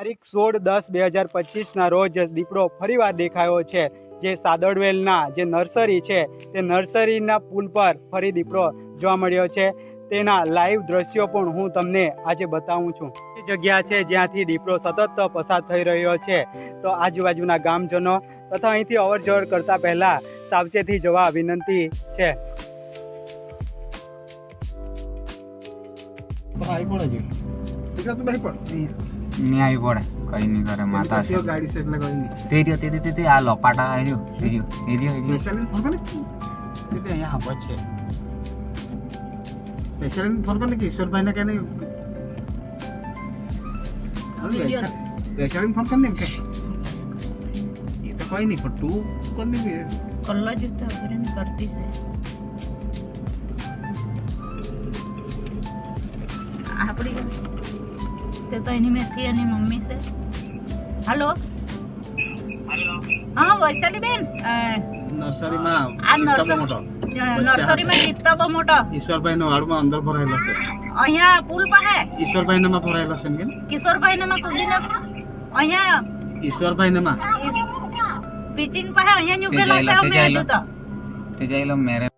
તારીખ સોળ દસ બે હજાર પચીસના રોજ દીપડો ફરીવાર દેખાયો છે. જે સાદડવેલના જે નર્સરી છે, તે નર્સરીના પુલ પર ફરી દીપડો જોવા મળ્યો છે. તેના લાઈવ દ્રશ્યો પણ હું તમને આજે બતાવું છું. એ જગ્યા છે જ્યાંથી દીપડો સતત પસાર થઈ રહ્યો છે. તો આજુબાજુના ગામજનો તથા અહીંથી અવર જવર કરતા પહેલા સાવચેતી જવા વિનંતી છે. છે? દીકરા તું નહીં આવી પડે કઈ નહીં કરે માતા છે. ગાડી છે એટલે કઈ નહીં. તે રહ્યો તે તે- તે આ લોપાટા આવ્યો રહ્યો તે રહ્યો એ રહ્યો. તે તે અહીંયા હાપત છે. પેશિયલ ફોન કરે કે ઈશ્વરભાઈ ને કઈ નહીં પેશિયલ ફોન કર ને એ તો કોઈ નહીં પણ તું કોણ નહીં કલ્લા જૂતા કરીને કરતી છે. આપણી તે તો એની મેથી એની મમ્મી છે હાલો હા વૈશાલી બેન નર્સરીમાં આ નર્સરીમાં ગીતા બહુ મોટો ઈશ્વરભાઈ નો વાડમાં અંદર ભરાયેલો છે અહીંયા પુલ પાસે ઈશ્વરભાઈ નામાં ભરાયેલો છે કે કિશોરભાઈ ને કુદીને અહીંયા ઈશ્વરભાઈ નામાં પીચિંગ પાસે અહીંયા ઉભેલા છે અમે જાય તો તે જઈ મેરે